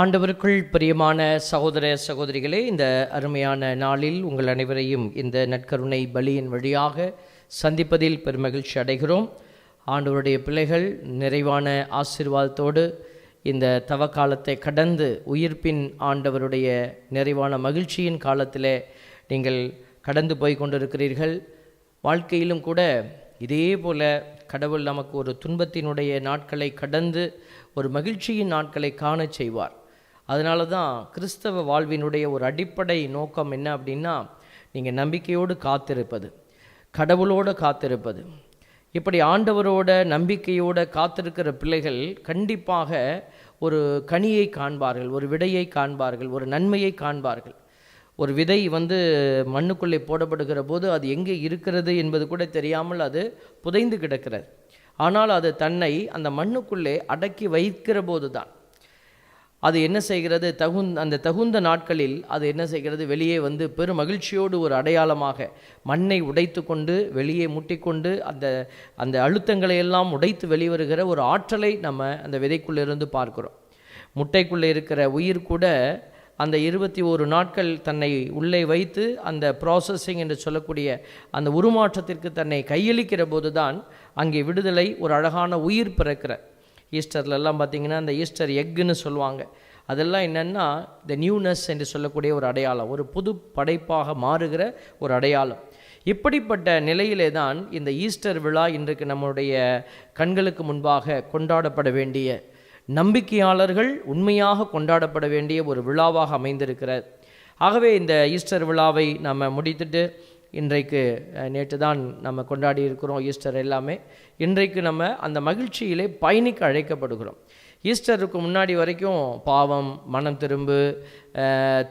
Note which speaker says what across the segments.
Speaker 1: ஆண்டவருக்குள் பிரியமான சகோதர சகோதரிகளே இந்த அருமையான நாளில் உங்கள் அனைவரையும் இந்த நற்கருணை பலியின் வழியாக சந்திப்பதில் பெருமகிழ்ச்சி அடைகிறோம். ஆண்டவருடைய பிள்ளைகள் நிறைவான ஆசீர்வாதத்தோடு இந்த தவ காலத்தை கடந்து உயிர்ப்பின் ஆண்டவருடைய நிறைவான மகிழ்ச்சியின் காலத்தில் நீங்கள் கடந்து போய் கொண்டிருக்கிறீர்கள். வாழ்க்கையிலும் கூட இதே போல கடவுள் நமக்கு ஒரு துன்பத்தினுடைய நாட்களை கடந்து ஒரு மகிழ்ச்சியின் நாட்களை காணச் செய்வார். அதனால தான் கிறிஸ்தவ வாழ்வினுடைய ஒரு அடிப்படை நோக்கம் என்ன அப்படின்னா நீங்கள் நம்பிக்கையோடு காத்திருப்பது கடவுளோடு காத்திருப்பது. இப்படி ஆண்டவரோட நம்பிக்கையோட காத்திருக்கிற பிள்ளைகள் கண்டிப்பாக ஒரு கனியை காண்பார்கள் ஒரு விடையை காண்பார்கள் ஒரு நன்மையை காண்பார்கள். ஒரு விதை வந்து மண்ணுக்குள்ளே போடப்படுகிற போது அது எங்கே இருக்கிறது என்பது கூட தெரியாமல் அது புதைந்து கிடக்கிறது. ஆனால் அது தன்னை அந்த மண்ணுக்குள்ளே அடக்கி வைக்கிற போது தான் அது என்ன செய்கிறது? தகுந் அந்த தகுந்த நாட்களில் அது என்ன செய்கிறது? வெளியே வந்து பெரும் மகிழ்ச்சியோடு ஒரு அடையாளமாக மண்ணை உடைத்து கொண்டு வெளியே முட்டிக்கொண்டு அந்த அந்த அழுத்தங்களை எல்லாம் உடைத்து வெளிவருகிற ஒரு ஆற்றலை நம்ம அந்த விதைக்குள்ளிருந்து பார்க்கிறோம். முட்டைக்குள்ளே இருக்கிற உயிர் கூட அந்த இருபத்தி ஒரு நாட்கள் தன்னை உள்ளே வைத்து அந்த ப்ராசஸிங் என்று சொல்லக்கூடிய அந்த உருமாற்றத்திற்கு தன்னை கையளிக்கிற போது தான் அங்கே விடுதலை ஒரு அழகான உயிர் பிறக்கிற ஈஸ்டர்லெல்லாம் பார்த்தீங்கன்னா அந்த ஈஸ்டர் எக்குன்னு சொல்லுவாங்க. அதெல்லாம் என்னென்னா த நியூனஸ் என்று சொல்லக்கூடிய ஒரு அடையாளம் ஒரு புது படைப்பாக மாறுகிற ஒரு அடையாளம். இப்படிப்பட்ட நிலையிலே தான் இந்த ஈஸ்டர் விழா இன்றைக்கு நம்முடைய கண்களுக்கு முன்பாக கொண்டாடப்பட வேண்டிய நம்பிக்கையாளர்கள் உண்மையாக கொண்டாடப்பட வேண்டிய ஒரு விழாவாக அமைந்திருக்கிறது. ஆகவே இந்த ஈஸ்டர் விழாவை நம்ம முடித்துட்டு இன்றைக்கு நேற்று தான் நம்ம கொண்டாடி இருக்கிறோம் ஈஸ்டர் எல்லாமே. இன்றைக்கு நம்ம அந்த மகிழ்ச்சியிலே பயணிக்க அழைக்கப்படுகிறோம். ஈஸ்டருக்கு முன்னாடி வரைக்கும் பாவம் மனம் திரும்பு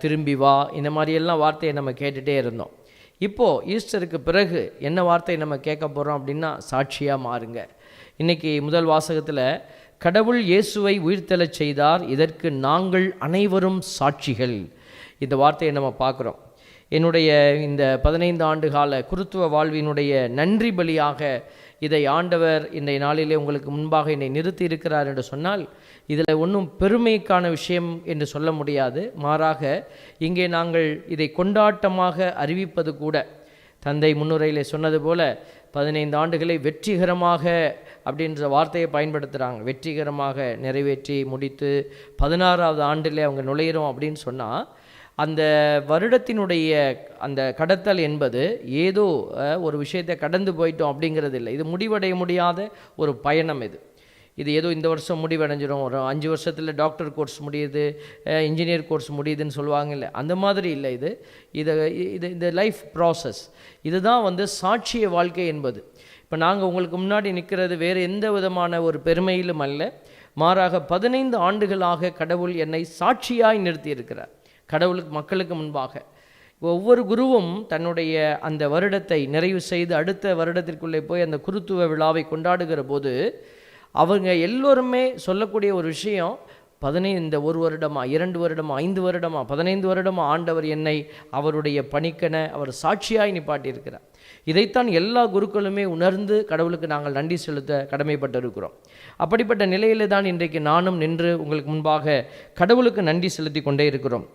Speaker 1: திரும்பி வா இந்த மாதிரியெல்லாம் வார்த்தையை நம்ம கேட்டுகிட்டே இருந்தோம். இப்போது ஈஸ்டருக்கு பிறகு என்ன வார்த்தை நம்ம கேட்க போகிறோம் அப்படின்னா சாட்சியாக மாறுங்க. இன்றைக்கி முதல் வாசகத்தில் கடவுள் இயேசுவை உயிர்த்தெழச் செய்தார் இதற்கு நாங்கள் அனைவரும் சாட்சிகள். இந்த வார்த்தையை நம்ம பார்க்குறோம். என்னுடைய இந்த பதினைந்து ஆண்டு கால குருத்துவ வாழ்வினுடைய நன்றி பலியாக இதை ஆண்டவர் இன்றைய நாளிலே உங்களுக்கு முன்பாக என்னை நிறுத்தி இருக்கிறார் என்று சொன்னால் இதில் ஒன்றும் பெருமைக்கான விஷயம் என்று சொல்ல முடியாது. மாறாக இங்கே நாங்கள் இதை கொண்டாட்டமாக அறிவிப்பது கூட தந்தை முன்னுரையில் சொன்னது போல பதினைந்து ஆண்டுகளை வெற்றிகரமாக அப்படின்ற வார்த்தையை பயன்படுத்துகிறாங்க வெற்றிகரமாக நிறைவேற்றி முடித்து பதினாறாவது ஆண்டில் அவங்க நுழையிறோம் அப்படின்னு சொன்னால் அந்த வருடத்தினுடைய அந்த கடத்தல் என்பது ஏதோ ஒரு விஷயத்தை கடந்து போயிட்டோம் அப்படிங்கிறது இல்லை இது முடிவடைய முடியாத ஒரு பயணம் இது. இது ஏதோ இந்த வருஷம் முடிவடைஞ்சிடும் ஒரு அஞ்சு வருஷத்தில் டாக்டர் கோர்ஸ் முடியுது இன்ஜினியர் கோர்ஸ் முடியுதுன்னு சொல்லுவாங்கல்ல. அந்த மாதிரி இல்லை இது. இது இது இந்த லைஃப் ப்ராசஸ் இதுதான் வந்து சாட்சிய வாழ்க்கை என்பது. இப்போ நாங்கள் உங்களுக்கு முன்னாடி நிற்கிறது வேறு எந்த விதமான ஒரு பெருமையிலும் அல்ல. மாறாக பதினைந்து ஆண்டுகளாக கடவுள் என்னை சாட்சியாய் நிறுத்தியிருக்கிறார். கடவுளுக்கு மக்களுக்கு முன்பாக. ஒவ்வொரு குருவும் தன்னுடைய அந்த வருடத்தை நிறைவு செய்து அடுத்த வருடத்திற்குள்ளே போய் அந்த குருத்துவ விழாவை கொண்டாடுகிற போது அவங்க எல்லோருமே சொல்லக்கூடிய ஒரு விஷயம் பதினைந்து இந்த ஒரு வருடமா இரண்டு வருடமா ஐந்து வருடமா பதினைந்து வருடமா ஆண்டவர் என்னை அவருடைய பணிக்கென அவர் சாட்சியாய் நிப்பாட்டியிருக்கிறார். இதைத்தான் எல்லா குருக்களுமே உணர்ந்து கடவுளுக்கு நாங்கள் நன்றி செலுத்த கடமைப்பட்டிருக்கிறோம். அப்படிப்பட்ட நிலையில தான் இன்றைக்கு நானும் நின்று உங்களுக்கு முன்பாக கடவுளுக்கு நன்றி செலுத்தி கொண்டே இருக்கிறோம்.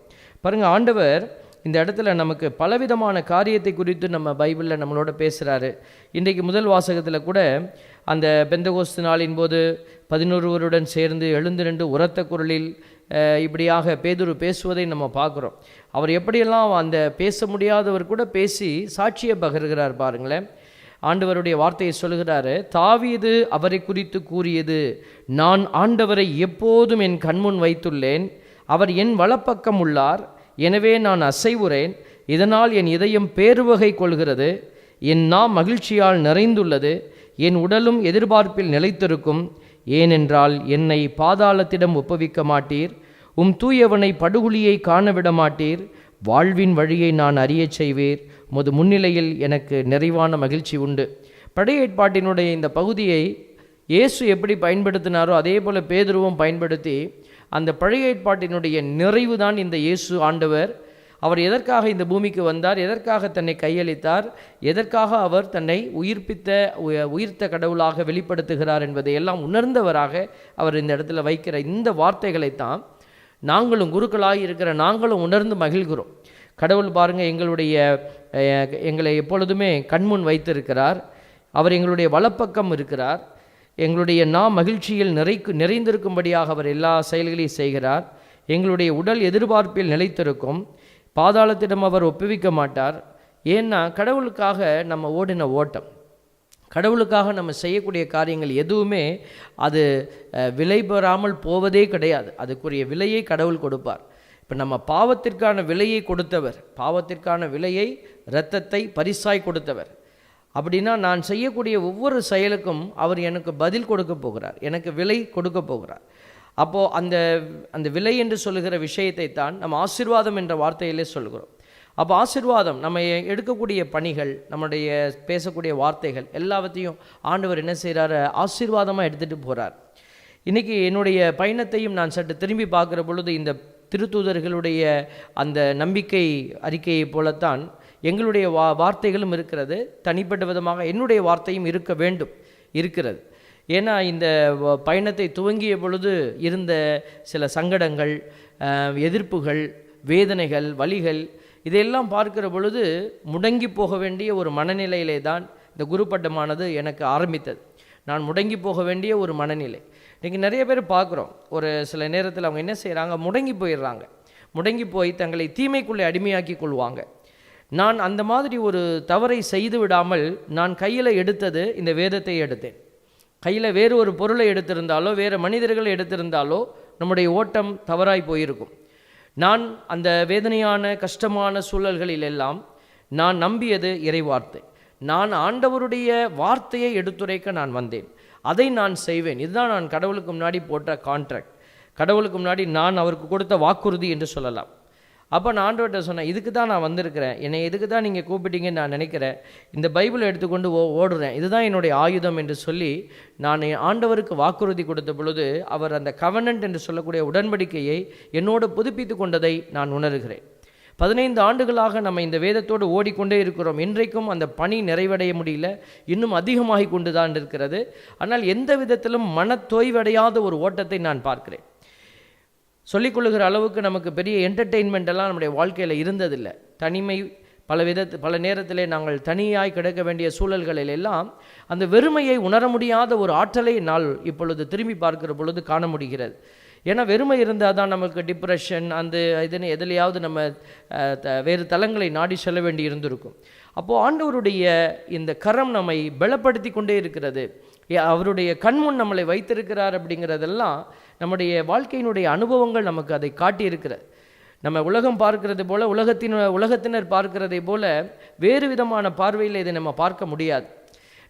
Speaker 1: பாருங்கள் ஆண்டவர் இந்த இடத்துல நமக்கு பலவிதமான காரியத்தை குறித்து நம்ம பைபிளில் நம்மளோட பேசுகிறாரு இன்றைக்கு முதல் வாசகத்தில் கூட அந்த பெந்தகோஸ்து நாளின் போது பதினொருவருடன் சேர்ந்து எழுந்து நின்று உரத்த குரலில் இப்படியாக பேதுரு பேசுவதை நம்ம பார்க்குறோம். அவர் எப்படியெல்லாம் அந்த பேச முடியாதவர் கூட பேசி சாட்சியை பகிர்கிறார் பாருங்களேன். ஆண்டவருடைய வார்த்தையை சொல்கிறாரு தாவீது அவரை குறித்து கூறியது நான் ஆண்டவரை எப்போதும் என் கண்முன் வைத்துள்ளேன். அவர் என் வலப்பக்கம் உள்ளார். எனவே நான் அசைவுறேன். இதனால் என் இதயம் பேருவகை கொள்கிறது. என் நாம் மகிழ்ச்சியால் நிறைந்துள்ளது. என் உடலும் எதிர்பார்ப்பில் நிலைத்திருக்கும். ஏனென்றால் என்னை பாதாளத்திடம் ஒப்புவிக்க மாட்டீர். உம் தூயவனை படுகுழியை காணவிட மாட்டீர். வாழ்வின் வழியை நான் அறியச் செய்வீர். முது முன்னிலையில் எனக்கு நிறைவான மகிழ்ச்சி உண்டு. பழைய ஏற்பாட்டினுடைய இந்த பகுதியை இயேசு எப்படி பயன்படுத்தினாரோ அதே போல் பேதுருவும் பயன்படுத்தி அந்த பழைய ஏற்பாட்டினுடைய நிறைவு தான் இந்த இயேசு ஆண்டவர். அவர் எதற்காக இந்த பூமிக்கு வந்தார்? எதற்காக தன்னை கையளித்தார்? எதற்காக அவர் தன்னை உயிர்ப்பித்த உயிர்த்த கடவுளாக வெளிப்படுத்துகிறார் என்பதை எல்லாம் உணர்ந்தவராக அவர் இந்த இடத்துல வைக்கிற இந்த வார்த்தைகளைத்தான் நாங்களும் குருக்களாகி இருக்கிற நாங்களும் உணர்ந்து மகிழ்கிறோம். கடவுள் பாருங்கள் எங்களுடைய எங்களை எப்பொழுதுமே கண்முன் வைத்திருக்கிறார். அவர் எங்களுடைய வலப்பக்கம் இருக்கிறார். எங்களுடைய நாம் மகிழ்ச்சியில் நிறை நிறைந்திருக்கும்படியாக அவர் எல்லா செயல்களையும் செய்கிறார். எங்களுடைய உடல் எதிர்பார்ப்பில் நிலைத்திருக்கும். பாதாளத்திடம் அவர் ஒப்புவிக்க மாட்டார். ஏன்னா கடவுளுக்காக நம்ம ஓடின ஓட்டம். கடவுளுக்காக நம்ம செய்யக்கூடிய காரியங்கள் எதுவுமே அது விலை பெறாமல் போவதே கிடையாது. அதுக்குரிய விலையை கடவுள் கொடுப்பார். இப்போ நம்ம பாவத்திற்கான விலையை கொடுத்தவர் பாவத்திற்கான விலையை இரத்தத்தை பரிசாய் கொடுத்தவர். அப்படின்னா நான் செய்யக்கூடிய ஒவ்வொரு செயலுக்கும் அவர் எனக்கு பதில் கொடுக்க போகிறார். எனக்கு விலை கொடுக்க போகிறார். அப்போது அந்த அந்த விலை என்று சொல்லுகிற விஷயத்தை தான் நம்ம ஆசீர்வாதம் என்ற வார்த்தையிலே சொல்கிறோம் அப்போ ஆசிர்வாதம் நம்ம எடுக்கக்கூடிய பணிகள் நம்முடைய பேசக்கூடிய வார்த்தைகள் எல்லாவற்றையும் ஆண்டவர் என்ன செய்கிறாரு ஆசீர்வாதமாக எடுத்துகிட்டு போகிறார் இன்றைக்கி என்னுடைய பயணத்தையும் நான் சற்று திரும்பி பார்க்குற பொழுது இந்த திருத்தூதர்களுடைய அந்த நம்பிக்கை அறிக்கையை போலத்தான் எங்களுடைய வா வார்த்தைகளும் இருக்கிறது. தனிப்பட்ட விதமாக என்னுடைய வார்த்தையும் இருக்க வேண்டும் இருக்கிறது. ஏன்னா இந்த பயணத்தை துவங்கிய பொழுது இருந்த சில சங்கடங்கள் எதிர்ப்புகள் வேதனைகள் வலிகள் இதையெல்லாம் பார்க்கிற பொழுது முடங்கி போக வேண்டிய ஒரு மனநிலையிலே தான் இந்த குருப்பட்டமானது எனக்கு ஆரம்பித்தது. நான் முடங்கி போக வேண்டிய ஒரு மனநிலை. இன்றைக்கி நிறைய பேர் பார்க்குறோம். ஒரு சில நேரத்தில் அவங்க என்ன செய்கிறாங்க முடங்கி போயிடுறாங்க. முடங்கி போய் தங்களை தீமைக்குள்ளே அடிமையாக்கி கொள்வாங்க. நான் அந்த மாதிரி ஒரு தவறை செய்து விடாமல் நான் கையில் எடுத்தது இந்த வேதத்தை எடுத்தேன். கையில் வேறு ஒரு பொருளை எடுத்திருந்தாலோ வேறு மனிதர்களை எடுத்திருந்தாலோ நம்முடைய ஓட்டம் தவறாய் போயிருக்கும். நான் அந்த வேதனையான கஷ்டமான சூழல்களில் எல்லாம் நான் நம்பியது இறைவார்த்தை. நான் ஆண்டவருடைய வார்த்தையை எடுத்துரைக்க நான் வந்தேன். அதை நான் செய்வேன். இதுதான் நான் கடவுளுக்கு முன்னாடி போட்ட கான்ட்ராக்ட் கடவுளுக்கு முன்னாடி நான் அவருக்கு கொடுத்த வாக்குறுதி என்று சொல்லலாம். அப்போ நான் ஆண்டவர்கிட்ட சொன்னேன் இதுக்கு தான் நான் வந்திருக்கிறேன். என்னை எதுக்கு தான் நீங்கள் கூப்பிட்டீங்கன்னு நான் நினைக்கிறேன். இந்த பைபிளை எடுத்துக்கொண்டு ஓ ஓடுறேன். இதுதான் என்னுடைய ஆயுதம் என்று சொல்லி நான் என் ஆண்டவருக்கு வாக்குறுதி கொடுத்த பொழுது அவர் அந்த கவனன்ட் என்று சொல்லக்கூடிய உடன்படிக்கையை என்னோடு புதுப்பித்து கொண்டதை நான் உணர்கிறேன். பதினைந்து ஆண்டுகளாக நம்ம இந்த வேதத்தோடு ஓடிக்கொண்டே இருக்கிறோம். இன்றைக்கும் அந்த பணி நிறைவடைய முடியல. இன்னும் அதிகமாகி கொண்டு தான் இருக்கிறது. ஆனால் எந்த விதத்திலும் மனத்தோய்வடையாத ஒரு ஓட்டத்தை நான் பார்க்கிறேன். சொல்லிக்கொள்ளுகிற அளவுக்கு நமக்கு பெரிய என்டர்டெயின்மெண்ட்டெல்லாம் நம்முடைய வாழ்க்கையில் இருந்ததில்லை. தனிமை பல விதத்து பல நேரத்திலே நாங்கள் தனியாய் கிடக்க வேண்டிய சூழல்களில் எல்லாம் அந்த வெறுமையை உணர முடியாத ஒரு ஆற்றலை நாள் இப்பொழுது திரும்பி பார்க்கிற பொழுது காண முடிகிறது. ஏன்னா வெறுமை இருந்தால் தான் நமக்கு டிப்ரெஷன் அந்த இதுன்னு எதுலையாவது நம்ம த- வேறு தலங்களை நாடி செல்ல வேண்டி இருந்திருக்கும். அப்போது ஆண்டவருடைய இந்த கரம் நம்மை பலப்படுத்தி கொண்டே இருக்கிறது. அவருடைய கண்முன் நம்மளை வைத்திருக்கிறார் அப்படிங்கிறதெல்லாம் நம்முடைய வாழ்க்கையினுடைய அனுபவங்கள் நமக்கு அதை காட்டியிருக்கிறது. நம்ம உலகம் பார்க்கிறது போல உலகத்தின் உலகத்தினர் பார்க்கிறதை போல வேறு விதமான பார்வையில் இதை நம்ம பார்க்க முடியாது.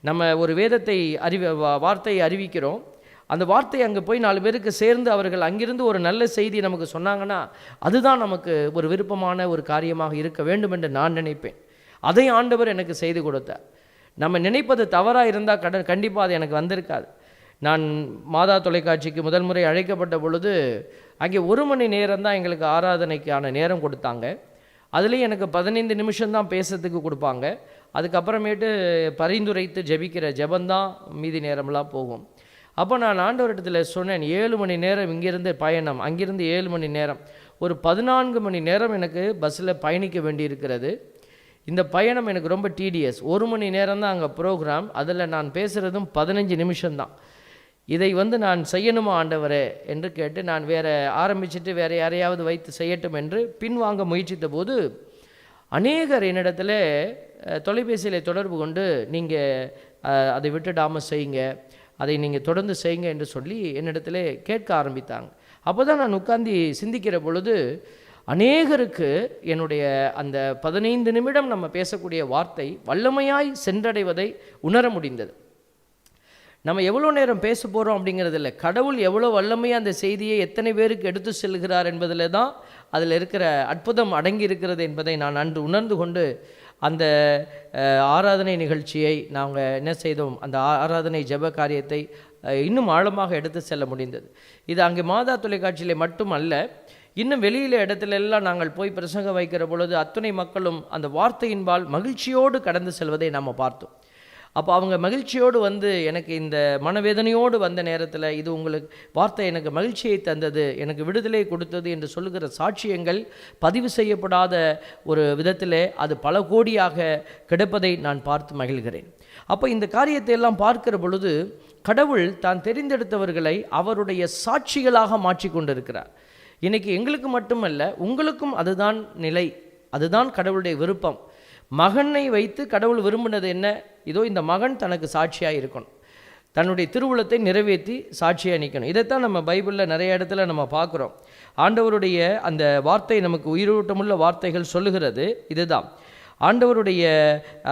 Speaker 1: நம்ம ஒரு வேதத்தை அறிவி வா- வார்த்தையை அறிவிக்கிறோம். அந்த வார்த்தை அங்கே போய் நாலு பேருக்கு சேர்ந்து அவர்கள் அங்கிருந்து ஒரு நல்ல செய்தி நமக்கு சொன்னாங்கன்னா அதுதான் நமக்கு ஒரு விருப்பமான ஒரு காரியமாக இருக்க வேண்டும் என்று நான் நினைப்பேன். அதை ஆண்டவர் எனக்கு செய்து கொடுத்தார். நம்ம நினைப்பது தவறாக இருந்தால் கட கண்டிப்பாக அது எனக்கு வந்திருக்காது. நான் மாதா தொலைக்காட்சிக்கு முதல் முறை அழைக்கப்பட்ட பொழுது அங்கே ஒரு மணி நேரம் தான் எங்களுக்கு ஆராதனைக்கான நேரம் கொடுத்தாங்க. அதுலேயும் எனக்கு பதினைந்து நிமிஷம் தான் பேசுறதுக்கு கொடுப்பாங்க. அதுக்கப்புறமேட்டு பரிந்துரைத்து ஜெபிக்கிற ஜெபந்தான் மீதி நேரம்லாம் போகும். அப்போ நான் ஆண்டவர் இடத்துல சொன்னேன் ஏழு மணி நேரம் இங்கிருந்து பயணம் அங்கிருந்து ஏழு மணி நேரம். ஒரு பதினான்கு மணி நேரம் எனக்கு பஸ்ஸில் பயணிக்க வேண்டியிருக்கிறது. இந்த பயணம் எனக்கு ரொம்ப டிடிஎஸ் ஒரு மணி நேரம் தான் அங்கே ப்ரோக்ராம் அதில் நான் பேசுகிறதும் பதினஞ்சு நிமிஷம்தான் இதை வந்து நான் செய்யணுமா ஆண்டவரே? என்று கேட்டு நான் வேற ஆரம்பிச்சிட்டு வேறு யாரையாவது வைத்து செய்யட்டும் என்று பின்வாங்க முயற்சித்த போது அநேகர் என்னிடத்தில் தொலைபேசியில் தொடர்பு கொண்டு நீங்கள் அதை விட்டுடாமல் செய்யுங்க. அதை நீங்கள் தொடர்ந்து செய்யுங்க என்று சொல்லி என்னிடத்துல கேட்க ஆரம்பித்தாங்க. அப்போ தான் நான் உட்காந்து சிந்திக்கிற பொழுது அநேகருக்கு என்னுடைய அந்த பதினைந்து நிமிடம் நம்ம பேசக்கூடிய வார்த்தை வல்லமையாய் சென்றடைவதை உணர முடிந்தது. நம்ம எவ்வளோ நேரம் பேச போகிறோம் அப்படிங்கிறதில்ல. கடவுள் எவ்வளோ வல்லமையாக அந்த செய்தியை எத்தனை பேருக்கு எடுத்து செல்கிறார் என்பதில் தான் அதில் இருக்கிற அற்புதம் அடங்கி இருக்கிறது என்பதை நான் அன்று உணர்ந்து கொண்டு அந்த ஆராதனை நிகழ்ச்சியை நாங்கள் என்ன செய்தோம்? அந்த ஆராதனை ஜெப காரியத்தை இன்னும் ஆழமாக எடுத்து செல்ல முடிந்தது. இது அங்கே மாதா தொலைக்காட்சியில் மட்டுமல்ல இன்னும் வெளியில இடத்துல எல்லாம் நாங்கள் போய் பிரசங்கம் வைக்கிற பொழுது அத்துணை மக்களும் அந்த வார்த்தையின்பால் மகிழ்ச்சியோடு கடந்து செல்வதை நாம் பார்த்தோம். அப்போ அவங்க மகிழ்ச்சியோடு வந்து எனக்கு இந்த மனவேதனையோடு வந்த நேரத்தில் இது உங்களுக்கு வார்த்தை எனக்கு மகிழ்ச்சியை தந்தது எனக்கு விடுதலை கொடுத்தது என்று சொல்லுகிற சாட்சியங்கள் பதிவு செய்யப்படாத ஒரு விதத்தில் அது பல கோடியாக கிடப்பதை நான் பார்த்து மகிழ்கிறேன். அப்போ இந்த காரியத்தை எல்லாம் பார்க்கிற பொழுது கடவுள் தான் தெரிந்தெடுத்தவர்களை அவருடைய சாட்சிகளாக மாற்றி கொண்டிருக்கிறார். இன்னைக்கு எங்களுக்கு மட்டுமல்ல உங்களுக்கும் அதுதான் நிலை அதுதான் கடவுளுடைய விருப்பம். மகனை வைத்து கடவுள் விரும்பினது என்ன? இதோ இந்த மகன் தனக்கு சாட்சியாக இருக்கணும். தன்னுடைய திருவுளத்தை நிறைவேற்றி சாட்சியாக நிற்கணும் இதைத்தான் நம்ம பைபிளில் நிறைய இடத்துல நம்ம பார்க்குறோம். ஆண்டவருடைய அந்த வார்த்தை நமக்கு உயிரோட்டமுள்ள வார்த்தைகள் சொல்லுகிறது இதுதான். ஆண்டவருடைய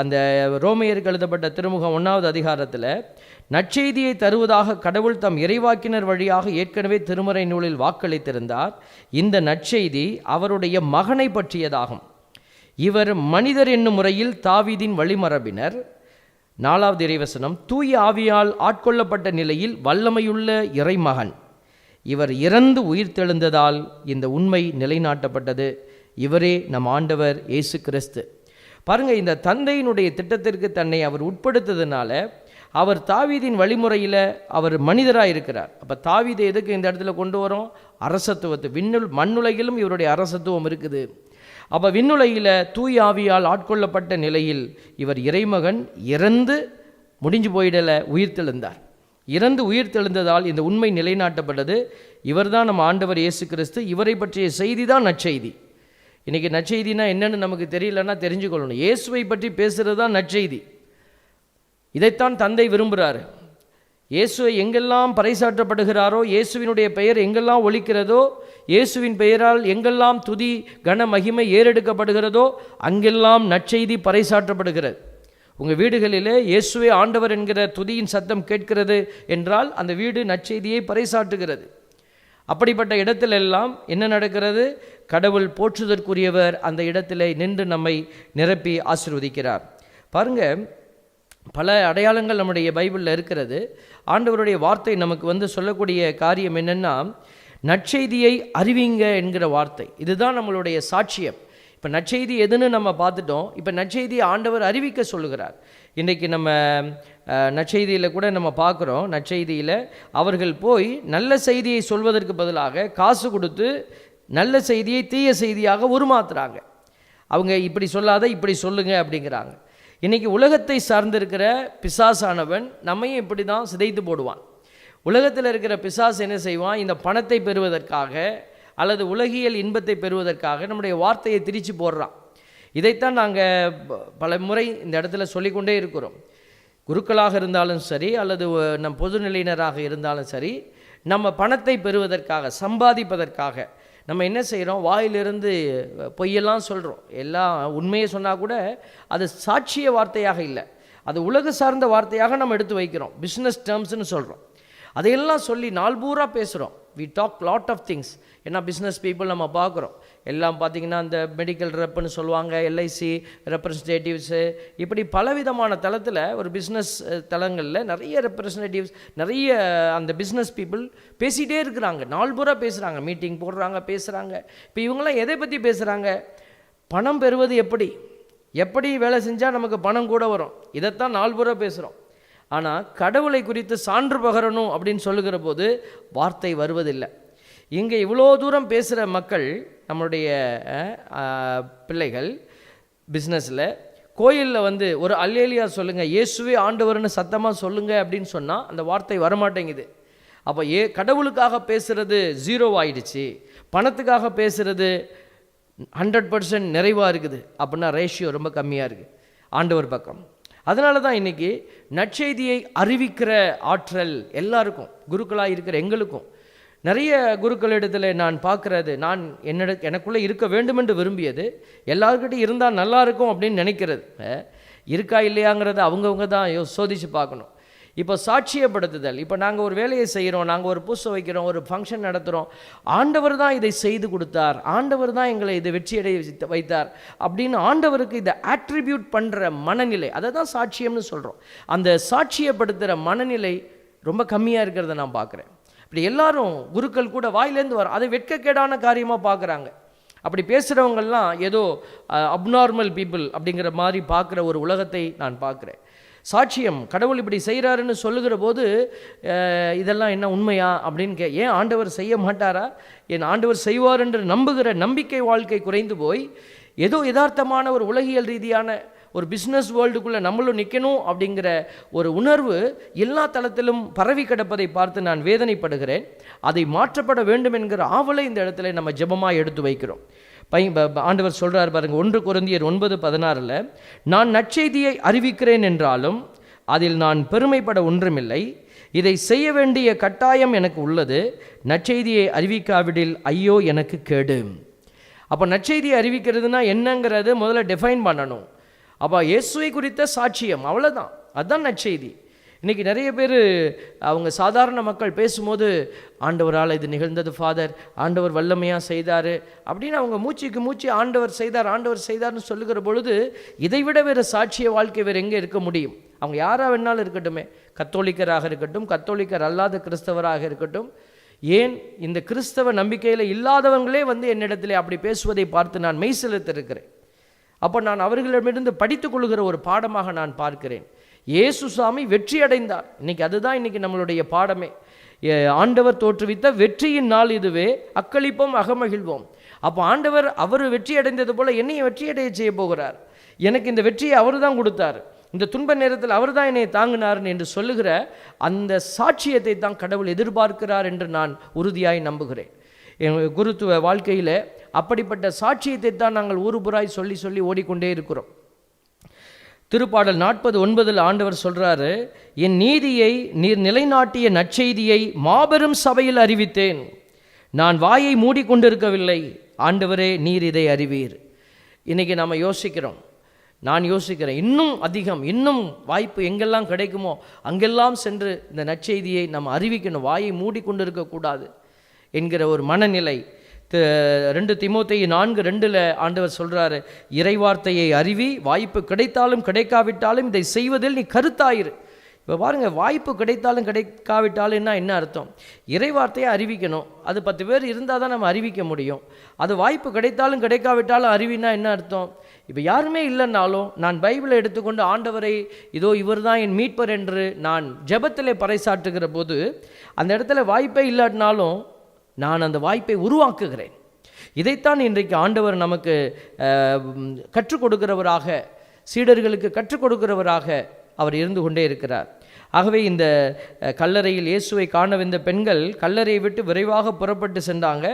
Speaker 1: அந்த ரோமையருக்கு எழுதப்பட்ட திருமுகம் ஒன்றாவது அதிகாரத்தில் நற்செய்தியை தருவதாக கடவுள் தம் இறைவாக்கினர் வழியாக ஏற்கனவே திருமறை நூலில் வாக்களித்திருந்தார். இந்த நற்செய்தி அவருடைய மகனை பற்றியதாகும். இவர் மனிதர் என்னும் முறையில் தாவீதின் வழிமரபினர். நாலாவது இறைவசனம் தூய ஆவியால் ஆட்கொள்ளப்பட்ட நிலையில் வல்லமையுள்ள இறைமகன். இவர் இறந்து உயிர்த்தெழுந்ததால் இந்த உண்மை நிலைநாட்டப்பட்டது. இவரே நம் ஆண்டவர் இயேசு கிறிஸ்து. பாருங்கள் இந்த தந்தையினுடைய திட்டத்திற்கு தன்னை அவர் உட்படுத்ததுனால அவர் தாவீதின் வழிமுறையில் அவர் மனிதராக இருக்கிறார் அப்போ தாவீதை எதுக்கு இந்த இடத்துல கொண்டு வரோம்? அரசத்துவத்தை விண்ணுல் மண்ணுலகிலும் இவருடைய அரசத்துவம் இருக்குது. அப்போ விண்ணுலகில் தூய் ஆவியால் ஆட்கொள்ளப்பட்ட நிலையில் இவர் இறைமகன் இறந்து முடிஞ்சு போயிடல உயிர்த்தெழுந்தார். இறந்து உயிர்த்தெழுந்ததால் இந்த உண்மை நிலைநாட்டப்பட்டது. இவர்தான் நம்ம ஆண்டவர் இயேசு கிறிஸ்து இவரை பற்றிய செய்தி தான் நற்செய்தி. இன்றைக்கி நற்செய்தினா என்னென்னு நமக்கு தெரியலன்னா தெரிஞ்சுக்கொள்ளணும். இயேசுவை பற்றி பேசுகிறது தான் நற்செய்தி. இதைத்தான் தந்தை விரும்புகிறாரு இயேசுவை எங்கெல்லாம் பறைசாற்றப்படுகிறாரோ இயேசுவினுடைய பெயர் எங்கெல்லாம் ஒழிக்கிறதோ இயேசுவின் பெயரால் எங்கெல்லாம் துதி கன மகிமை ஏறெடுக்கப்படுகிறதோ அங்கெல்லாம் நற்செய்தி பறைசாற்றப்படுகிறது. உங்கள் வீடுகளிலே இயேசுவே ஆண்டவர் என்கிற துதியின் சத்தம் கேட்கிறது என்றால் அந்த வீடு நற்செய்தியை பறைசாற்றுகிறது. அப்படிப்பட்ட இடத்திலெல்லாம் என்ன நடக்கிறது? கடவுள் போற்றுதற்குரியவர் அந்த இடத்திலே நின்று நம்மை நிரப்பி ஆசிர்வதிக்கிறார். பாருங்க பல அடையாளங்கள் நம்முடைய பைபிளில் இருக்கிறது. ஆண்டவருடைய வார்த்தை நமக்கு வந்து சொல்லக்கூடிய காரியம் என்னென்னா நற்செய்தியை அறிவிங்க என்கிற வார்த்தை. இதுதான் நம்மளுடைய சாட்சியம். இப்போ நற்செய்தி எதுன்னு நம்ம பார்த்துட்டோம். இப்போ நற்செய்தியை ஆண்டவர் அறிவிக்க சொல்லுகிறார். இன்றைக்கி நம்ம நற்செய்தியில் கூட நம்ம பார்க்குறோம். நற்செய்தியில் அவர்கள் போய் நல்ல செய்தியை சொல்வதற்கு பதிலாக காசு கொடுத்து நல்ல செய்தியை தீய செய்தியாக உருமாத்துறாங்க. அவங்க இப்படி சொல்லாத இப்படி சொல்லுங்க அப்படிங்கிறாங்க. இன்றைக்கி உலகத்தை சார்ந்திருக்கிற பிசாசானவன் நம்மையும் இப்படி தான் சிதைத்து போடுவான். உலகத்தில் இருக்கிற பிசாஸ் என்ன செய்வான்? இந்த பணத்தை பெறுவதற்காக அல்லது உலகியல் இன்பத்தை பெறுவதற்காக நம்முடைய வார்த்தையை திரிச்சு போடுறான். இதைத்தான் நாங்கள் பல முறை இந்த இடத்துல சொல்லிக்கொண்டே இருக்கிறோம். குருக்களாக இருந்தாலும் சரி அல்லது நம் பொதுநிலையினராக இருந்தாலும் சரி நம்ம பணத்தை பெறுவதற்காக சம்பாதிப்பதற்காக நம்ம என்ன செய்கிறோம் வாயிலிருந்து பொய்யெல்லாம் சொல்கிறோம் எல்லாம் உண்மையை சொன்னால் கூட அது சாட்சிய வார்த்தையாக இல்லை. அது உலக சார்ந்த வார்த்தையாக நம்ம எடுத்து வைக்கிறோம். பிஸ்னஸ் டேர்ம்ஸ்னு சொல்கிறோம் அதையெல்லாம் சொல்லி நாள் பூரா பேசுகிறோம் we talk lot of things ஏன்னா பிஸ்னஸ் பீப்புள் நம்ம பார்க்குறோம். எல்லாம் பார்த்தீங்கன்னா அந்த மெடிக்கல் ரெப்புன்னு சொல்லுவாங்க எல்ஐசி ரெப்ரசன்டேட்டிவ்ஸு இப்படி பலவிதமான தளத்தில் ஒரு பிஸ்னஸ் தளங்களில் நிறைய ரெப்ரசன்டேட்டிவ்ஸ் நிறைய அந்த பிஸ்னஸ் பீப்புள் பேசிகிட்டே இருக்கிறாங்க. நாள் பூரா பேசுகிறாங்க மீட்டிங் போடுறாங்க பேசுகிறாங்க இப்போ இவங்களாம் எதை பற்றி பேசுகிறாங்க பணம் பெறுவது எப்படி? எப்படி வேலை செஞ்சால் நமக்கு பணம் கூட வரும்? இதைத்தான் நாள் பூரா பேசுகிறோம் ஆனால் கடவுளை குறித்து சான்று பகரணும் அப்படின்னு சொல்லுகிற போது வார்த்தை வருவதில்லை. இங்கே இவ்வளோ தூரம் பேசுகிற மக்கள் நம்மளுடைய பிள்ளைகள் பிஸ்னஸில் கோயிலில் வந்து ஒரு அல்லேலியா சொல்லுங்கள் இயேசுவே ஆண்டவர்னு சத்தமாக சொல்லுங்கள் அப்படின்னு சொன்னால் அந்த வார்த்தை வரமாட்டேங்குது. அப்போ ஏ கடவுளுக்காக பேசுகிறது ஜீரோ ஆயிடுச்சு. பணத்துக்காக பேசுகிறது ஹண்ட்ரட் பர்சன்ட் நிறைவாக இருக்குது. அப்படின்னா ரேஷியோ ரொம்ப கம்மியாக இருக்குது ஆண்டவர் பக்கம். அதனால தான் இன்றைக்கி நற்செய்தியை அறிவிக்கிற ஆற்றல் எல்லாருக்கும் குருக்களாக இருக்கிற எங்களுக்கும் நிறைய குருக்களிடத்தில் நான் பார்க்குறது நான் என்னிட எனக்குள்ளே இருக்க வேண்டும் என்று விரும்பியது எல்லாருக்கிட்டையும் இருந்தால் நல்லா இருக்கும் அப்படின்னு நினைக்கிறது. இருக்கா இல்லையாங்கிறத அவங்கவுங்க தான் யோ சோதித்து பார்க்கணும். இப்போ சாட்சியப்படுத்துதல் இப்போ நாங்கள் ஒரு வேலையை செய்கிறோம் நாங்கள் ஒரு பூசை வைக்கிறோம் ஒரு ஃபங்க்ஷன் நடத்துகிறோம் ஆண்டவர் தான் இதை செய்து கொடுத்தார் ஆண்டவர் தான் எங்களை இதை வெற்றியடைய வைத்த- வைத்தார் அப்படின்னு ஆண்டவருக்கு இதை ஆட்ரிபியூட் பண்ணுற மனநிலை அதை தான் சாட்சியம்னு சொல்கிறோம் அந்த சாட்சியப்படுத்துகிற மனநிலை ரொம்ப கம்மியாக இருக்கிறத நான் பார்க்குறேன். இப்படி எல்லாரும் குருக்கள் கூட வாயிலேருந்து வர அதை வெட்கக்கேடான காரியமாக பார்க்குறாங்க அப்படி பேசுகிறவங்கெல்லாம் ஏதோ அப்நார்மல் பீப்புள் அப்படிங்கிற மாதிரி பார்க்குற ஒரு உலகத்தை நான் பார்க்குறேன் சாட்சியம் கடவுள் இப்படி செய்கிறாருன்னு சொல்லுகிற போது இதெல்லாம் என்ன உண்மையா அப்படின்னு கே ஏன் ஆண்டவர் செய்ய மாட்டாரா? என் ஆண்டவர் செய்வார் என்று நம்புகிற நம்பிக்கை வாழ்க்கை குறைந்து போய் ஏதோ யதார்த்தமான ஒரு உலகியல் ரீதியான ஒரு பிஸ்னஸ் வேர்ல்டுக்குள்ளே நம்மளும் நிற்கணும் அப்படிங்கிற ஒரு உணர்வு எல்லா தளத்திலும் பரவி கிடப்பதை பார்த்து நான் வேதனைப்படுகிறேன். அதை மாற்றப்பட வேண்டும் என்கிற ஆவலை இந்த இடத்துல நம்ம ஜெபமாக எடுத்து வைக்கிறோம். பை ப- ஆண்டவர் சொல்கிறார் பாருங்கள் ஒன்று குருந்தியர் ஒன்பது பதினாறில் நான் நற்செய்தியை அறிவிக்கிறேன் என்றாலும் அதில் நான் பெருமைப்பட ஒன்றுமில்லை. இதை செய்ய வேண்டிய கட்டாயம் எனக்கு உள்ளது. நற்செய்தியை அறிவிக்காவிடில் ஐயோ எனக்கு கேடு. அப்போ நற்செய்தியை அறிவிக்கிறதுனா என்னங்கிறது முதல்ல டிஃபைன் பண்ணணும். அப்போ இயேசுவை குறித்த சாட்சியம். அவ்வளோதான் அதுதான் நற்செய்தி. இன்றைக்கி நிறைய பேர் அவங்க சாதாரண மக்கள் பேசும்போது ஆண்டவரால் இது நிகழ்ந்தது ஃபாதர். ஆண்டவர் வல்லமையாக செய்தார். அப்படின்னு அவங்க மூச்சுக்கு மூச்சு ஆண்டவர் செய்தார் ஆண்டவர் செய்தார்னு சொல்லுகிற பொழுது இதைவிட வேறு சாட்சிய வாழ்க்கை வேறு எங்கே இருக்க முடியும்? அவங்க யாராக வேணாலும் இருக்கட்டுமே. கத்தோலிக்கராக இருக்கட்டும் கத்தோலிக்கர் அல்லாத கிறிஸ்தவராக இருக்கட்டும். ஏன் இந்த கிறிஸ்தவ நம்பிக்கையில் இல்லாதவங்களே வந்து என்னிடத்தில் அப்படி பேசுவதை பார்த்து நான் மெய் செலுத்திருக்கிறேன். அப்போ நான் அவர்களிடமிருந்து படித்துக் கொள்கிற ஒரு பாடமாக நான் பார்க்கிறேன். இயேசு சாமி வெற்றி அடைந்தார். இன்னைக்கு அதுதான் இன்னைக்கு நம்மளுடைய பாடமே. ஆண்டவர் தோற்றுவித்த வெற்றியின் நாள் இதுவே. அக்களிப்போம் அகமகிழ்வோம். அப்போ ஆண்டவர் அவர் வெற்றி அடைந்தது போல என்னையும் வெற்றி அடைய செய்ய போகிறார். எனக்கு இந்த வெற்றியை அவர் தான் கொடுத்தார். இந்த துன்ப நேரத்தில் அவர் தான் என்னை தாங்கினார் என்று சொல்லுகிற அந்த சாட்சியத்தை தான் கடவுள் எதிர்பார்க்கிறார் என்று நான் உறுதியாய் நம்புகிறேன். என் குருத்துவ வாழ்க்கையில் அப்படிப்பட்ட சாட்சியத்தை தான் நாங்கள் ஊறுபுறாய் சொல்லி சொல்லி ஓடிக்கொண்டே இருக்கிறோம். திருப்பாடல் நாற்பது ஒன்பதில் ஆண்டவர் சொல்கிறாரு என் நீதியை நீர் நிலைநாட்டிய நற்செய்தியை மாபெரும் சபையில் அறிவித்தேன். நான் வாயை மூடிக்கொண்டிருக்கவில்லை. ஆண்டவரே நீர் இதை அறிவீர். இன்றைக்கி நம்ம யோசிக்கிறோம். நான் யோசிக்கிறேன் இன்னும் அதிகம் இன்னும் வாய்ப்பு எங்கெல்லாம் கிடைக்குமோ அங்கெல்லாம் சென்று இந்த நற்செய்தியை நம்ம அறிவிக்கணும். வாயை மூடிக்கொண்டிருக்கக்கூடாது என்கிற ஒரு மனநிலை ரெண்டு திமோத்தேயு நான்கு ரெண்டில் ஆண்டவர் சொல்கிறாரு இறைவார்த்தையை அறிவி வாய்ப்பு கிடைத்தாலும் கிடைக்காவிட்டாலும் இதை செய்வதில் நீ கருத்தாயிரு. இப்போ பாருங்கள் வாய்ப்பு கிடைத்தாலும் கிடைக்காவிட்டாலும் என்ன என்ன அர்த்தம்? இறைவார்த்தையை அறிவிக்கணும். அது பத்து பேர் இருந்தால் தான் நம்ம அறிவிக்க முடியும். அது வாய்ப்பு கிடைத்தாலும் கிடைக்காவிட்டாலும் அறிவினா என்ன அர்த்தம்? இப்போ யாருமே இல்லைன்னாலும் நான் பைபிளை எடுத்துக்கொண்டு ஆண்டவரை இதோ இவர்தான் என் மீட்பர் என்று நான் ஜெபத்திலே பறைசாற்றுகிற போது அந்த இடத்துல வாய்ப்பே இல்லாட்டினாலும் நான் அந்த வாய்ப்பை உருவாக்குகிறேன். இதைத்தான் இன்றைக்கு ஆண்டவர் நமக்கு கற்றுக் கொடுக்கிறவராக சீடர்களுக்கு கற்றுக் கொடுக்கிறவராக அவர் இருந்து கொண்டே இருக்கிறார். ஆகவே இந்த கல்லறையில் இயேசுவை காண வந்த பெண்கள் கல்லறையை விட்டு விரைவாக புறப்பட்டு சென்றாங்க.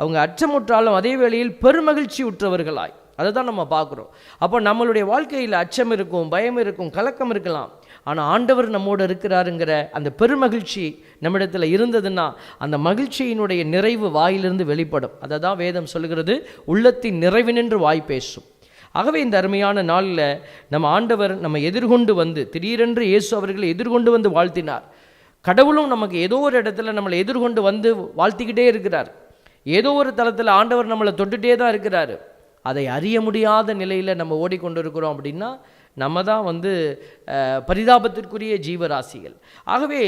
Speaker 1: அவங்க அச்சமுற்றாலும் அதே வேளையில் பெருமகிழ்ச்சி உற்றவர்களாய். அதை தான் நம்ம பார்க்குறோம். அப்போ நம்மளுடைய வாழ்க்கையில் அச்சம் இருக்கும் பயம் இருக்கும் கலக்கம் இருக்கலாம். ஆனால் ஆண்டவர் நம்மோடு இருக்கிறாருங்கிற அந்த பெருமகிழ்ச்சி நம்மிடத்தில் இருந்ததுன்னா அந்த மகிழ்ச்சியினுடைய நிறைவு வாயிலிருந்து வெளிப்படும். அதை தான் வேதம் சொல்கிறது உள்ளத்தின் நிறைவினின்று வாய் பேசும். ஆகவே இந்த அருமையான நாளில் நம்ம ஆண்டவர் நம்ம எதிர்கொண்டு வந்து திடீரென்று இயேசு அவர்களை எதிர்கொண்டு வந்து வாழ்த்தினார். கடவுளும் நமக்கு ஏதோ ஒரு இடத்துல நம்மளை எதிர்கொண்டு வந்து வாழ்த்திக்கிட்டே இருக்கிறார். ஏதோ ஒரு தளத்தில் ஆண்டவர் நம்மளை தொட்டுகிட்டே தான் இருக்கிறாரு. அதை அறிய முடியாத நிலையில் நம்ம ஓடிக்கொண்டு இருக்கிறோம் அப்படின்னா நம்ம தான் வந்து பரிதாபத்திற்குரிய ஜீவராசிகள். ஆகவே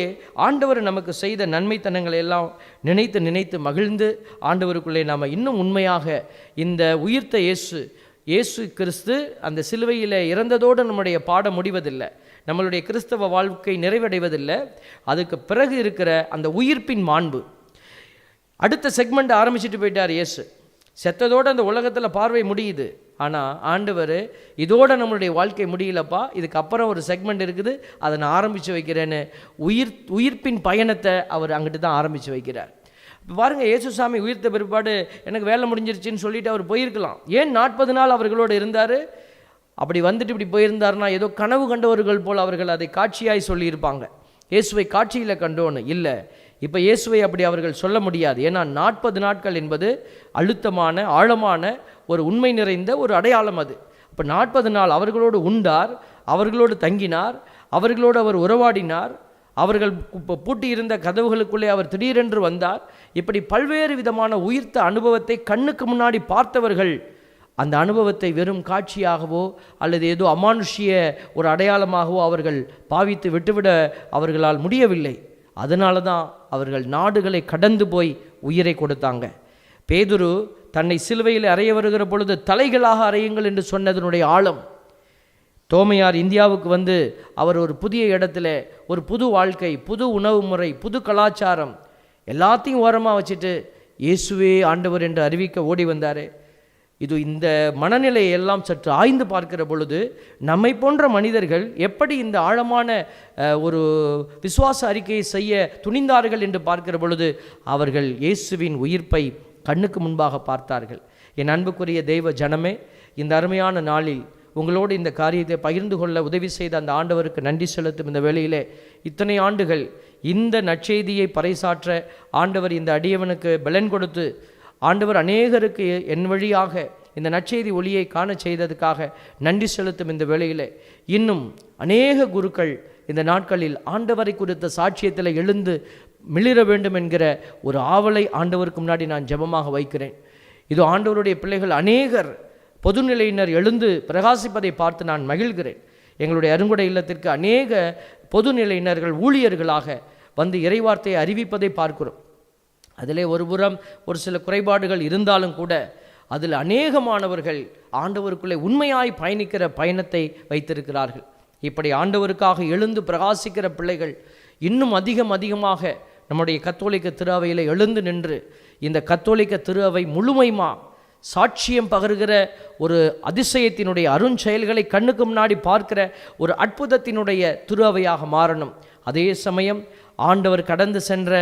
Speaker 1: ஆண்டவர் நமக்கு செய்த நன்மைத்தனங்களை எல்லாம் நினைத்து நினைத்து மகிழ்ந்து ஆண்டவருக்குள்ளே நாம் இன்னும் உண்மையாக இந்த உயிர்த்த இயேசு இயேசு கிறிஸ்து அந்த சிலுவையில் இறந்ததோடு நம்முடைய பாடம் முடிவதில்லை. நம்மளுடைய கிறிஸ்தவ வாழ்க்கை நிறைவடைவதில்லை. அதுக்கு பிறகு இருக்கிற அந்த உயிர்ப்பின் மாண்பு. அடுத்த செக்மெண்ட் ஆரம்பிச்சுட்டு போயிட்டார் இயேசு. செத்ததோடு அந்த உலகத்தில் பார்வை முடியுது. ஆனால் ஆண்டவர் இதோட நம்மளுடைய வாழ்க்கை முடியலப்பா இதுக்கப்புறம் ஒரு செக்மெண்ட் இருக்குது அதை நான் ஆரம்பித்து வைக்கிறேன்னு உயிர் உயிர்ப்பின் பயணத்தை அவர் அங்கிட்டு தான் ஆரம்பித்து வைக்கிறார். இப்போ பாருங்கள் இயேசுசாமி உயிர்த்த பிற்பாடு எனக்கு வேலை முடிஞ்சிருச்சுன்னு சொல்லிட்டு அவர் போயிருக்கலாம். ஏன் நாற்பது நாள் அவர்களோடு இருந்தார்? அப்படி வந்துட்டு இப்படி போயிருந்தாருன்னா ஏதோ கனவு கண்டவர்கள் போல் அவர்கள் அதை காட்சியாய் சொல்லியிருப்பாங்க. இயேசுவை காட்சியில் கண்டோன்னு இல்லை இப்போ இயேசுவை அப்படி அவர்கள் சொல்ல முடியாது. ஏன்னா நாற்பது நாட்கள் என்பது அழுத்தமான ஆழமான ஒரு உண்மை நிறைந்த ஒரு அடையாளம் அது. இப்போ நாற்பது நாள் அவர்களோடு உண்டார் அவர்களோடு தங்கினார் அவர்களோடு அவர் உறவாடினார் அவர்கள் பூட்டியிருந்த கதவுகளுக்குள்ளே அவர் திடீரென்று வந்தார். இப்படி பல்வேறு விதமான உயிர்த்த அனுபவத்தை கண்ணுக்கு முன்னாடி பார்த்தவர்கள் அந்த அனுபவத்தை வெறும் காட்சியாகவோ அல்லது ஏதோ அமானுஷ்ய ஒரு அடையாளமாகவோ அவர்கள் பாவித்து விட்டுவிட அவர்களால் முடியவில்லை. அதனால தான் அவர்கள் நாடுகளை கடந்து போய் உயிரை கொடுத்தாங்க. பேதுரு தன்னை சிலுவையில் அறைய வருகிற பொழுது தலைகளாக அறையுங்கள் என்று சொன்னதனுடைய ஆழம். தோமையார் இந்தியாவுக்கு வந்து அவர் ஒரு புதிய இடத்துல ஒரு புது வாழ்க்கை புது உணவு முறை புது கலாச்சாரம் எல்லாத்தையும் ஓரமாக வச்சுட்டு இயேசுவே ஆண்டவர் என்று அறிவிக்க ஓடி வந்தார். இது இந்த மனநிலையை எல்லாம் சற்று ஆய்ந்து பார்க்கிற பொழுது நம்மை போன்ற மனிதர்கள் எப்படி இந்த ஆழமான ஒரு விசுவாச அறிக்கையை செய்ய துணிந்தார்கள் என்று பார்க்கிற பொழுது அவர்கள் இயேசுவின் உயிர்ப்பை கண்ணுக்கு முன்பாக பார்த்தார்கள். என் அன்புக்குரிய தெய்வ ஜனமே இந்த அருமையான நாளில் உங்களோடு இந்த காரியத்தை பகிர்ந்து கொள்ள உதவி செய்த அந்த ஆண்டவருக்கு நன்றி செலுத்தும் இந்த வேளையிலே இத்தனை ஆண்டுகள் இந்த நற்செய்தியை பறைசாற்ற ஆண்டவர் இந்த அடியவனுக்கு பலன் கொடுத்து ஆண்டவர் அநேகருக்கு என் வழியாக இந்த நற்செய்தி ஒளியை காண செய்ததுக்காக நன்றி செலுத்தும் இந்த வேளையிலே. இன்னும் அநேக குருக்கள் இந்த நாட்களில் ஆண்டவரை குறித்த சாட்சியத்தில் எழுந்து மிளிர வேண்டும் என்கிற ஒரு ஆவலை ஆண்டவருக்கு முன்னாடி நான் ஜெபமாக வைக்கிறேன். இது ஆண்டவருடைய பிள்ளைகள் அநேகர் பொதுநிலையினர் எழுந்து பிரகாசிப்பதை பார்த்து நான் மகிழ்கிறேன். எங்களுடைய அருங்குடை இல்லத்திற்கு அநேக பொதுநிலையினர்கள் ஊழியர்களாக வந்து இறைவார்த்தையை அறிவிப்பதை பார்க்கிறோம். அதிலே ஒருபுறம் ஒரு சில குறைபாடுகள் இருந்தாலும் கூட அதில் அநேகமானவர்கள் ஆண்டவருக்குள்ளே உண்மையாய் பயணிக்கிற பயணத்தை வைத்திருக்கிறார்கள். இப்படி ஆண்டவருக்காக எழுந்து பிரகாசிக்கிற பிள்ளைகள் இன்னும் அதிகம் அதிகமாக நம்முடைய கத்தோலிக்க திருவையில் எழுந்து நின்று இந்த கத்தோலிக்க திருவை முழுமைமா சாட்சியம் பகருகிற ஒரு அதிசயத்தினுடைய அருஞ்செயல்களை கண்ணுக்கு முன்னாடி பார்க்கிற ஒரு அற்புதத்தினுடைய திருவையாக மாறணும். அதே சமயம் ஆண்டவர் கடந்து சென்ற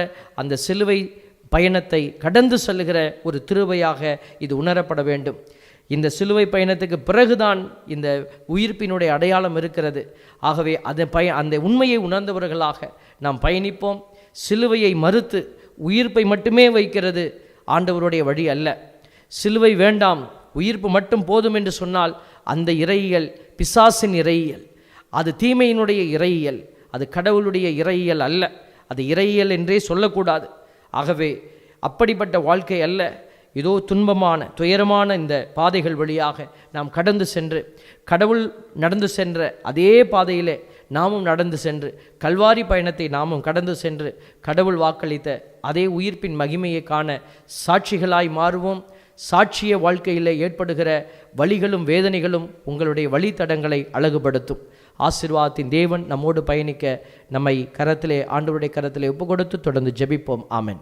Speaker 1: அந்த சிலுவை பயணத்தை கடந்து செல்கிற ஒரு திருவையாக இது உணரப்பட வேண்டும். இந்த சிலுவை பயணத்துக்கு பிறகுதான் இந்த உயிர்ப்பினுடைய அடையாளம் இருக்கிறது. ஆகவே அதை பய அந்த உண்மையை உணர்ந்தவர்களாக நாம் பயணிப்போம். சிலுவையை மறுத்து உயிர்ப்பை மட்டுமே வைக்கிறது ஆண்டவருடைய வழி அல்ல. சிலுவை வேண்டாம் உயிர்ப்பு மட்டும் போதும் என்று சொன்னால் அந்த இறையியல் பிசாசின் இறையியல். அது தீமையினுடைய இறையியல் அது கடவுளுடைய இறையியல் அல்ல. அது இறையியல் என்றே சொல்லக்கூடாது. ஆகவே அப்படிப்பட்ட வாழ்க்கை அல்ல. இதோ துன்பமான துயரமான இந்த பாதைகள் வழியாக நாம் கடந்து சென்று கடவுள் நடந்து சென்ற அதே பாதையிலே நாமும் நடந்து சென்று கல்வாரி பயணத்தை நாமும் கடந்து சென்று கடவுள் வாக்களித்த அதே உயிர்ப்பின் மகிமையை காண சாட்சிகளாய் மாறுவோம். சாட்சிய வாழ்க்கையில் ஏற்படுகிற வழிகளும் வேதனைகளும் உங்களுடைய வழித்தடங்களை அழகுபடுத்தும். ஆசிர்வாதத்தின் தேவன் நம்மோடு பயணிக்க நம்மை கரத்திலே ஆண்டவருடைய கரத்திலே ஒப்பு கொடுத்து தொடர்ந்து ஜெபிப்போம். ஆமன்.